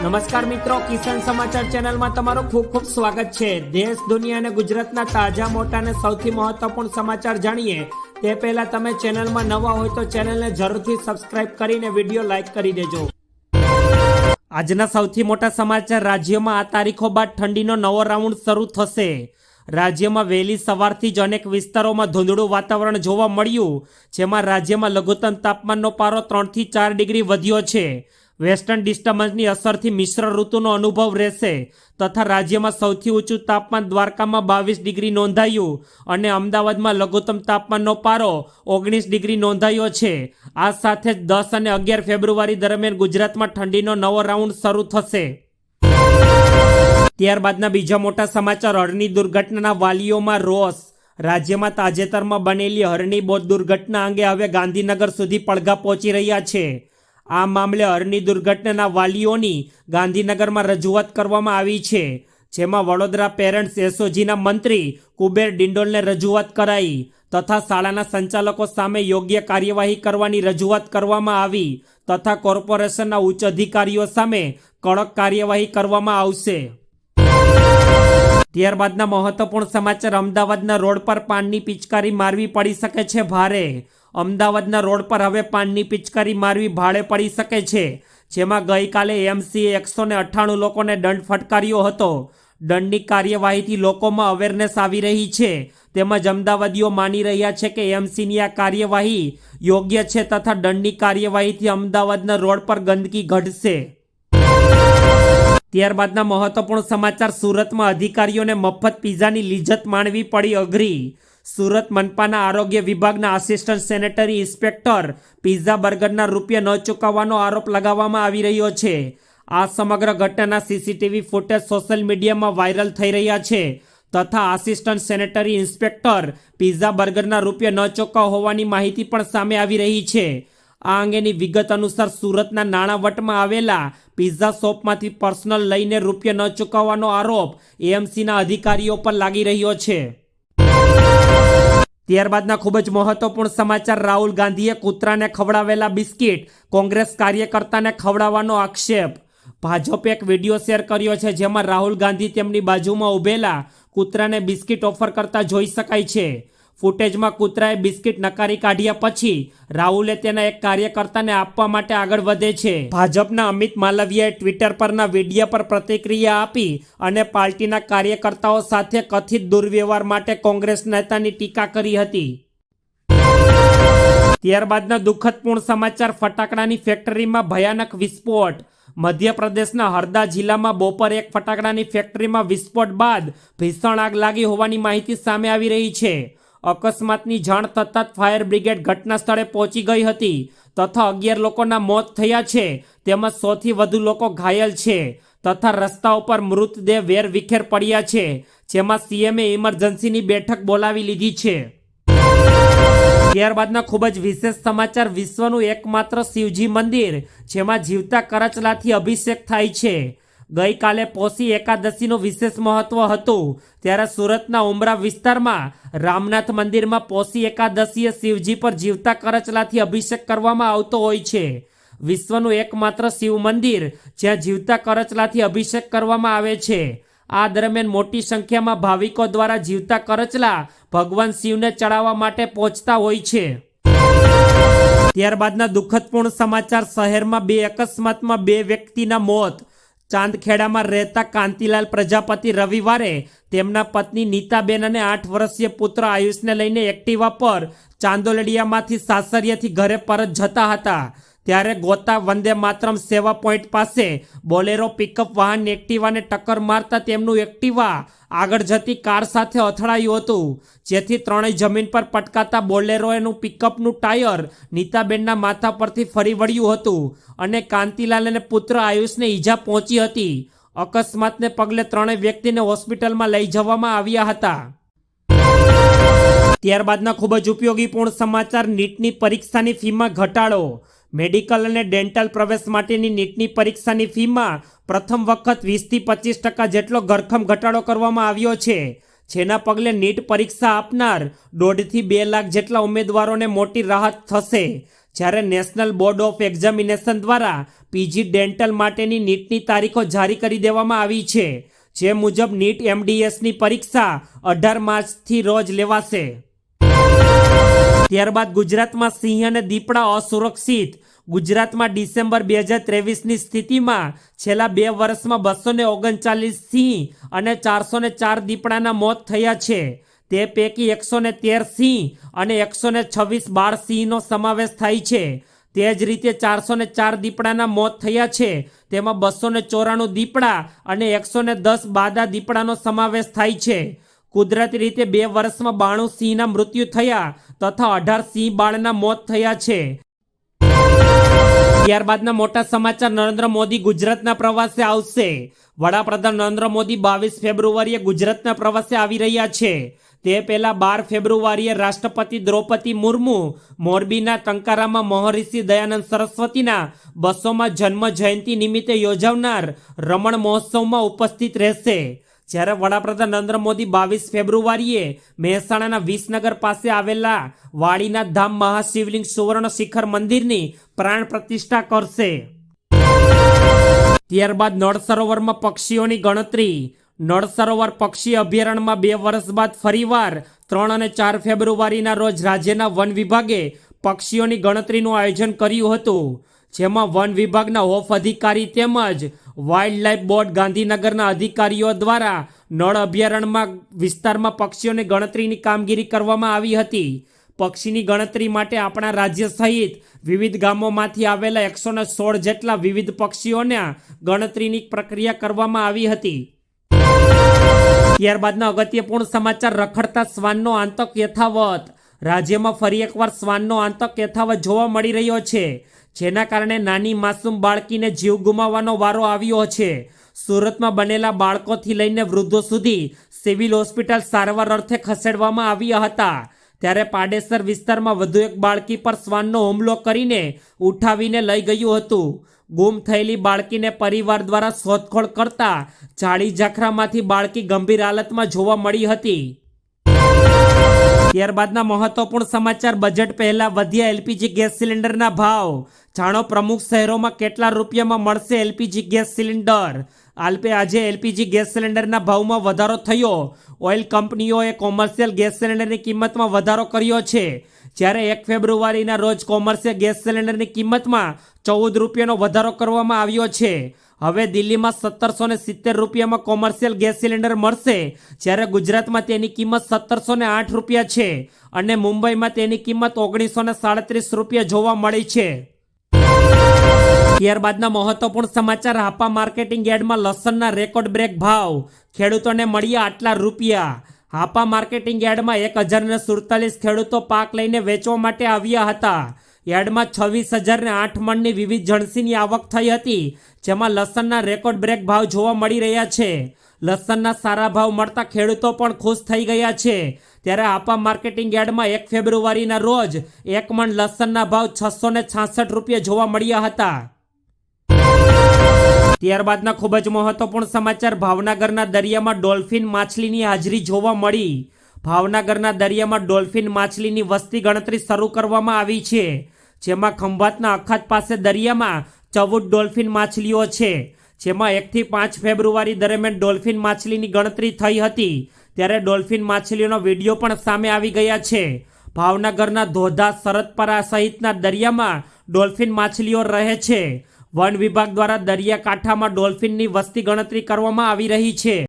નમસ્કાર મિત્રો, કિસાન સમાચાર ચેનલમાં તમારું ખૂબ ખૂબ સ્વાગત છે. દેશ, દુનિયા અને ગુજરાતના તાજા, મોટા અને સૌથી મહત્વપૂર્ણ સમાચાર જાણીએ. તે પહેલા તમે ચેનલમાં નવા હોય તો ચેનલને જરૂરથી સબસ્ક્રાઇબ કરીને વીડિયો લાઇક કરી દેજો. આજના સૌથી મોટા સમાચાર, રાજ્યમાં આ તારીખો બાદ ઠંડીનો નવો રાઉન્ડ શરૂ થશે. રાજ્યમાં વહેલી સવારથી જ અનેક વિસ્તારોમાં ધૂંધળું વાતાવરણ જોવા મળ્યું, જેમાં રાજ્યમાં લઘુત્તમ તાપમાનનો પારો ત્રણથી ચાર ડિગ્રી વધ્યો છે. વેસ્ટર્ન ડિસ્ટર્બન્સની અસરથી મિશ્ર ઋતુનો અનુભવ રહેશે તથા રાજ્યમાં સૌથી ઊંચું તાપમાન દ્વારકામાં બાવીસ ડિગ્રી નોંધાયું અને અમદાવાદમાં લઘુત્તમ તાપમાનનો પારો ઓગણીસ ડિગ્રી નોંધાયો છે. આ સાથે જ દસ અને અગિયાર ફેબ્રુઆરી દરમિયાન ગુજરાતમાં ઠંડીનો નવો રાઉન્ડ શરૂ થશે. ત્યારબાદના બીજા મોટા સમાચાર હરની દુર્ઘટનાના વાલીઓમાં રોષ. રાજ્યમાં તાજેતરમાં બનેલી હરણી બોટ દુર્ઘટના અંગે હવે ગાંધીનગર સુધી પડઘા પહોંચી રહ્યા છે. આ મામલે હરની દુર્ઘટનાના વાલીઓની ગાંધીનગરમાં રજૂઆત કરવામાં આવી છે, જેમાં વડોદરા પેરેન્ટ્સ એસઓજીના મંત્રી કુબેર ડિંડોલને રજૂઆત કરાઈ તથા શાળાના સંચાલકો સામે યોગ્ય કાર્યવાહી કરવાની રજૂઆત કરવામાં આવી તથા કોર્પોરેશનના ઉચ્ચ અધિકારીઓ સામે કડક કાર્યવાહી કરવામાં આવશે. ત્યારબાદના મહત્વપૂર્ણ સમાચાર અમદાવાદના રોડ પર પાનની પિચકારી મારવી પડી શકે છે ભારે. અમદાવાદના રોડ પર હવે પાનની પિચકારી મારવી ભાડે પડી શકે છે, જેમાં ગઈકાલે એમસીએ એકસો ને અઠ્ઠાણું લોકોને દંડ ફટકાર્યો હતો. દંડની કાર્યવાહીથી લોકોમાં અવેરનેસ આવી રહી છે. તેમજ અમદાવાદીઓ માની રહ્યા છે કે એમસીની આ કાર્યવાહી યોગ્ય છે તથા દંડની કાર્યવાહીથી અમદાવાદના રોડ પર ગંદકી ઘટશે. ત્યારબાદના મહત્વપૂર્ણ સમાચાર, સુરતમાં અધિકારીઓને મફત પીઝાની લિજત માણવી પડી અઘરી. સુરત મનપાના આરોગ્ય વિભાગના આસિસ્ટન્ટ સેનેટરી ઇન્સ્પેક્ટર પીઝા બર્ગરના રૂપિયા ન ચૂકવવાનો આરોપ લગાવવામાં આવી રહ્યો છે. આ સમગ્ર ઘટનાના સીસીટીવી ફૂટેજ સોશિયલ મીડિયામાં વાયરલ થઈ રહ્યા છે. તથા આસિસ્ટન્ટ સેનેટરી ઇન્સ્પેક્ટર પીઝા બર્ગરના રૂપિયા ન ચૂકવ હોવાની માહિતી પણ સામે આવી રહી છે. આ અંગેની વિગત અનુસાર સુરતના નાણાવટમાં આવેલા પિઝા શોપમાંથી પર્સનલ લઈને રૂપિયા ન ચૂકવવાનો આરોપ એએમસીના અધિકારીઓ પર લાગી રહ્યો છે. ત્યારબાદના ખૂબ જ મહત્વપૂર્ણ સમાચાર, રાહુલ ગાંધીએ કૂતરાને ખવડાવેલા બિસ્કિટ કોંગ્રેસ કાર્યકર્તાને ખવડાવવાનો આક્ષેપ. ભાજપે એક વીડિયો શેર કર્યો છે જેમાં રાહુલ ગાંધી તેમની બાજુમાં ઊભેલા કૂતરાને બિસ્કિટ ઓફર કરતા જોઈ શકાય છે. ફૂટેજમાં કૂતરાએ બિસ્કિટ નકારી કાઢ્યા પછી રાહુલે તેના એક કાર્યકર્તાને આપવા માટે આગળ વધે છે. ભાજપના અમિત માલવિયાએ ટ્વિટર પરના વીડિયો પર પ્રતિક્રિયા આપી અને પાર્ટીના કાર્યકર્તાઓ સાથે કથિત દુર્વ્યવહાર માટે કોંગ્રેસ નેતાની ટીકા કરી હતી. ત્યારબાદના દુઃખદપૂર્ણ સમાચાર ફટાકડાની ફેક્ટરીમાં ભયાનક વિસ્ફોટ. મધ્યપ્રદેશના હરદા જિલ્લામાં બપોર એક ફટાકડાની ફેક્ટરીમાં વિસ્ફોટ બાદ ભીષણ આગ લાગી હોવાની માહિતી સામે આવી રહી છે. અકસ્માતની જાણ થતાં જ ફાયર બ્રિગેડ ઘટના સ્થળે પહોંચી ગઈ હતી. તથા અગિયાર લોકોના મોત થયા છે. તેમજ સોથી વધુ લોકો ઘાયલ છે. તથા રસ્તા ઉપર મૃતદેહ વેર વિખેર પડ્યા છે. જેમાં સીએમએ ઇમરજન્સીની બેઠક બોલાવી લીધી છે. ત્યારબાદના ખૂબ જ વિશેષ સમાચાર વિશ્વનું એકમાત્ર શિવજી મંદિર, જેમાં જીવતા કરચલાથી અભિષેક થાય છે. ગઈકાલે પોષી એકાદશીનું વિશેષ મહત્વ હતું. ત્યારે સુરતના ઉમરા વિસ્તારમાં રામનાથ મંદિરમાં પોષી એકાદશીએ શિવજી પર જીવતા કરચલાથી અભિષેક કરવામાં આવતો હોય છે. વિશ્વનું એકમાત્ર શિવ મંદિર જ્યાં જીવતા કરચલાથી અભિષેક કરવામાં આવે છે. આ દરમિયાન મોટી સંખ્યામાં ભાવિકો દ્વારા જીવતા કરચલા ભગવાન શિવને ચડાવવા માટે પહોંચતા હોય છે. ત્યારબાદના દુઃખદપૂર્ણ સમાચાર. શહેરમાં બે અકસ્માતમાં બે વ્યક્તિના મોત. ચાંદખેડામાં રહેતા કાંતિલાલ પ્રજાપતિ રવિવારે તેમના પત્ની નીતાબેન અને આઠ વર્ષીય પુત્ર આયુષને લઈને એક્ટિવા પર ચાંદોલડિયામાંથી સાસરિયાથી ઘરે પરત જતા હતા. ત્યારે ગોતા વંદે માતરમ સેવા પોઈન્ટ પાસે બોલેરો પિકઅપ વાહન એક્ટિવાને ટક્કર મારતા તેમનું એક્ટિવા આગળ જતી કાર સાથે અથડાયું હતું. જેથી ત્રણેય જમીન પર પટકાતા બોલેરોએનું પિકઅપનું ટાયર નીતાબેનના માથા પરથી ફરી વળ્યું હતું અને કાંતિલાલ અને પુત્ર આયુષને ઈજા પહોંચી હતી. અકસ્માતને પગલે ત્રણેય વ્યક્તિને હોસ્પિટલમાં લઈ જવામાં આવ્યા હતા. ત્યારબાદના ખૂબ જ ઉપયોગીપૂર્ણ સમાચાર, નીટની પરીક્ષાની ફીમાં ઘટાડો મેડિકલ અને ડેન્ટલ પ્રવેશ માટેની નીટની પરીક્ષાની ફીમાં પ્રથમ વખત વીસથી પચીસ ટકા જેટલો ઘરખમ ઘટાડો કરવામાં આવ્યો છે. જેના પગલે નીટ પરીક્ષા આપનાર દોઢથી બે લાખ જેટલા ઉમેદવારોને મોટી રાહત થશે. જ્યારે નેશનલ બોર્ડ ઓફ એક્ઝામિનેશન દ્વારા પીજી ડેન્ટલ માટેની નીટની તારીખો જારી કરી દેવામાં આવી છે. જે મુજબ નીટ એમડીએસની પરીક્ષા અઢાર માર્ચથી રોજ લેવાશે. ત્યારબાદ ગુજરાતમાં સિંહ અને દીપડા અસુરક્ષિત. ગુજરાતમાં ડિસેમ્બર બે હજાર ત્રેવીસની સ્થિતિમાં છેલ્લા બે વર્ષમાં બસો ને ઓગણચાલીસ સિંહ અને ચારસો ને ચાર દીપડાના મોત થયા છે. તે પૈકી એકસો ને તેર સિંહ અને એકસો ને છવ્વીસ બાર સિંહનો સમાવેશ થાય છે. તે જ રીતે ચારસો ને ચાર દીપડાના મોત થયા છે. તેમાં બસો ને ચોરાણું દીપડા અને એકસો ને દસ બાદા દીપડાનો સમાવેશ થાય છે. કુદરતી રીતે બે વર્ષમાં બાણું સિંહના મૃત્યુ થયા તથા અઢાર સિંહ બાળના મોત થયા છે. ત્યારબાદના મોટા સમાચાર નરેન્દ્ર મોદી ગુજરાતના પ્રવાસે આવશે. વડાપ્રધાન નરેન્દ્ર મોદી બાવીસ ફેબ્રુઆરીએ ગુજરાતના પ્રવાસે આવી રહ્યા છે. તે પહેલા બાર ફેબ્રુઆરીએ રાષ્ટ્રપતિ દ્રૌપદી મુર્મુ, મોરબીના ટંકારામાં મહર્ષિ દયાનંદ સરસ્વતીના બસોમાં જન્મ જયંતિ નિમિત્તે યોજાનાર રમણ મહોત્સવમાં ઉપસ્થિત રહેશે. જ્યારે વડાપ્રધાન નરેન્દ્ર મોદી બાવીસ ફેબ્રુઆરીએ મહેસાણાના વિસનગર પાસે આવેલા વાડીનાથ ધામ મહાશિવલિંગ સુવર્ણ શિખર મંદિરની પ્રાણ પ્રતિષ્ઠા કરશે. ત્યારબાદ નળ સરોવરમાં પક્ષીઓની ગણતરી. નળ સરોવર પક્ષી અભયારણ્યમાં બે વર્ષ બાદ ફરીવાર ત્રણ અને ચાર ફેબ્રુઆરીના રોજ રાજ્યના વન વિભાગે પક્ષીઓની ગણતરીનું આયોજન કર્યું હતું. જેમાં વન વિભાગના હોફ અધિકારી તેમજ વાઇલ્ડ લાઇફ બોર્ડ ગાંધીનગરના અધિકારીઓ દ્વારા નળ અભયારણ્યમાં વિસ્તારમાં પક્ષીઓની ગણતરીની કામગીરી કરવામાં આવી હતી. પક્ષીની ગણતરી માટે આપણા રાજ્ય સહિત વિવિધ ગામોમાંથી આવેલા એકસો સોળ જેટલા વિવિધ પક્ષીઓના ગણતરીની પ્રક્રિયા કરવામાં આવી હતી. ત્યારબાદના અગત્યપૂર્ણ સમાચાર રખડતા શ્વાનનો આતંક યથાવત. રાજ્યમાં ફરી એકવાર શ્વાનનો આતંક યથાવત જોવા મળી રહ્યો છે. જેના કારણે નાની માસૂમ બાળકીને જીવ ગુમાવવાનો વારો આવ્યો છે. સુરતમાં બનેલા બાળકોથી લઈને વૃદ્ધો સુધી સિવિલ હોસ્પિટલ સારવાર અર્થે ખસેડવામાં આવ્યા હતા. ત્યારે પાડેસર વિસ્તારમાં વધુ એક બાળકી પર શ્વાનનો હુમલો કરીને ઉઠાવીને લઈ ગયું હતું. ગુમ થયેલી બાળકીને પરિવાર દ્વારા શોધખોળ કરતા જાળી ઝાખરામાંથી બાળકી ગંભીર હાલતમાં જોવા મળી હતી. ત્યારબાદના મહત્વપૂર્ણ સમાચાર. બજેટ પહેલા વધ્યા એલપીજી ગેસ સિલિન્ડરના ભાવ. જાણો પ્રમુખ શહેરોમાં કેટલા રૂપિયામાં મળશે એલપીજી ગેસ સિલિન્ડર? આલ્પે આજે એલપીજી ગેસ સિલિન્ડરના ભાવમાં વધારો થયો. ઓઇલ કંપનીઓએ કોમર્શિયલ ગેસ સિલિન્ડરની કિંમતમાં વધારો કર્યો છે. જ્યારે એક ફેબ્રુઆરીના રોજ કોમર્શિયલ ગેસ સિલિન્ડરની કિંમતમાં ચૌદ રૂપિયાનો વધારો કરવામાં આવ્યો છે. હવે દિલ્હીમાં સત્તરસો ને સિત્તેર રૂપિયામાં કોમર્શિયલ ગેસ સિલિન્ડર મળશે, જ્યારે ગુજરાતમાં તેની કિંમત સત્તરસો ને આઠ રૂપિયા છે અને મુંબઈમાં તેની કિંમત ઓગણીસો ને સાડત્રીસ રૂપિયા જોવા મળી છે. ત્યારબાદના મહત્વપૂર્ણ સમાચાર, હાપા માર્કેટિંગ યાર્ડમાં લસણના રેકોર્ડ બ્રેક ભાવ, ખેડૂતોને મળ્યા આટલા રૂપિયા. હાપા માર્કેટિંગ યાર્ડમાં એક હજાર ને સુડતાલીસ ખેડૂતો પાક લઈને વેચવા માટે આવ્યા હતા. યાર્ડમાં છવ્વીસ હજાર ને આઠ મણની વિવિધ જણસીની આવક થઈ હતી, જેમાં લસણના રેકોર્ડ બ્રેક ભાવ જોવા મળી રહ્યા છે. લસણના સારા ભાવ મળતા ખેડૂતો પણ ખુશ થઈ ગયા છે. ત્યારે આપા માર્કેટિંગ યાર્ડમાં એક ફેબ્રુઆરીના રોજ એક મણ લસણના ભાવ છસો ને છાસઠ રૂપિયા જોવા મળ્યા હતા. ત્યારબાદના ખૂબ જ મહત્વપૂર્ણ સમાચાર ભાવનગરના દરિયામાં ડોલ્ફિન માછલીની હાજરી જોવા મળી. ભાવનગરના દરિયામાં ડોલ્ફિન માછલીની વસ્તી ગણતરી શરૂ કરવામાં આવી છે, જેમાં ખંભાતના અખાત પાસે દરિયામાં ચૌદ ડોલ્ફિન માછલીઓ છે. જેમાં એકથી પાંચ ફેબ્રુઆરી દરમિયાન ડોલ્ફિન માછલીની ગણતરી થઈ હતી, ત્યારે ડોલ્ફિન માછલીઓનો વીડિયો પણ સામે આવી ગયા છે. ભાવનગરના ધોધા સરતપરા સહિતના દરિયામાં ડોલ્ફિન માછલીઓ રહે છે. વન વિભાગ દ્વારા દરિયાકાંઠામાં ડોલ્ફિનની વસ્તી ગણતરી કરવામાં આવી રહી છે.